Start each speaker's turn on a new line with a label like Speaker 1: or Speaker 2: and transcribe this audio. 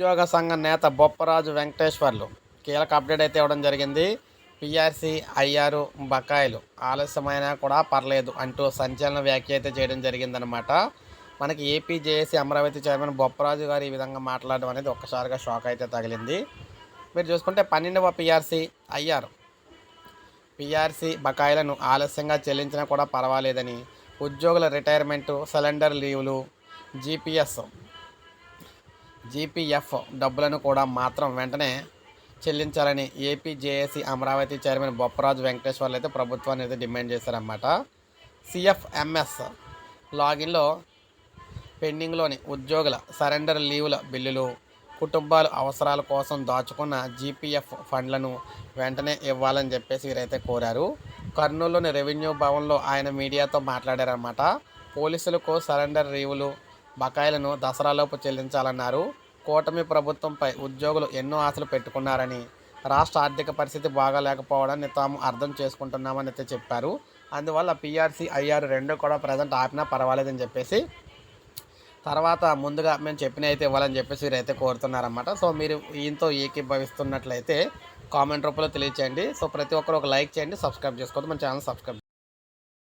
Speaker 1: ఉద్యోగ సంఘ నేత బొప్పరాజు వెంకటేశ్వర్లు. కీలక అప్డేట్ అయితే ఇవ్వడం జరిగింది. పిఆర్సీ ఐఆర్ బకాయిలు. ఆలస్యమైనా కూడా పర్లేదు అంటూ సంచలన వ్యాఖ్య అయితే చేయడం జరిగిందనమాట మనకి AP JAC Amaravati chairman Bopparaju గారు ఈ విధంగా మాట్లాడడం అనేది ఒక్కసారిగా షాక్ అయితే తగిలింది. మీరు చూసుకుంటే పన్నెండవ పిఆర్సీ ఐఆర్. పిఆర్సీ బకాయిలను ఆలస్యంగా చెల్లించినా కూడా పర్వాలేదని ఉద్యోగుల రిటైర్మెంటు సిలిండర్ లీవులు జీపీఎస్ జీపీఎఫ్ డబ్బులను కూడా మాత్రం వెంటనే చెల్లించాలని AP JAC Amaravati chairman Bopparaju Venkateswarlu అయితే ప్రభుత్వాన్ని అయితే డిమాండ్ చేశారన్నమాట. సిఎఫ్ఎంఎస్ లాగిన్లో పెండింగ్లోని ఉద్యోగుల సరెండర్ లీవుల బిల్లులు కుటుంబాల అవసరాల కోసం దాచుకున్న జీపీఎఫ్ ఫండ్లను వెంటనే ఇవ్వాలని చెప్పేసి వీరైతే కోరారు. కర్నూలులోని రెవెన్యూ భవన్లో ఆయన మీడియాతో మాట్లాడారన్నమాట. పోలీసులకు సరెండర్ లీవులు బకాయిలను దసరాలోపు చెల్లించాలన్నారు. కూటమి ప్రభుత్వంపై ఉద్యోగులు ఎన్నో ఆశలు పెట్టుకున్నారని రాష్ట్ర ఆర్థిక పరిస్థితి బాగాలేకపోవడాన్ని తాము అర్థం చేసుకుంటున్నామని అయితే చెప్పారు. అందువల్ల పీఆర్సీ ఐఆర్ రెండు కూడా ప్రజెంట్ ఆపినా పర్వాలేదని చెప్పేసి తర్వాత ముందుగా మేము చెప్పిన అయితే ఇవ్వాలని చెప్పేసి వీరైతే కోరుతున్నారన్నమాట. సో మీరు ఈయంతో ఏకీభవిస్తున్నట్లయితే కామెంట్ రూపంలో తెలియచేయండి. సో ప్రతి ఒక్కరు ఒక లైక్ చేయండి సబ్స్క్రైబ్ చేసుకోవద్దు. మన ఛానల్ సబ్స్క్రైబ్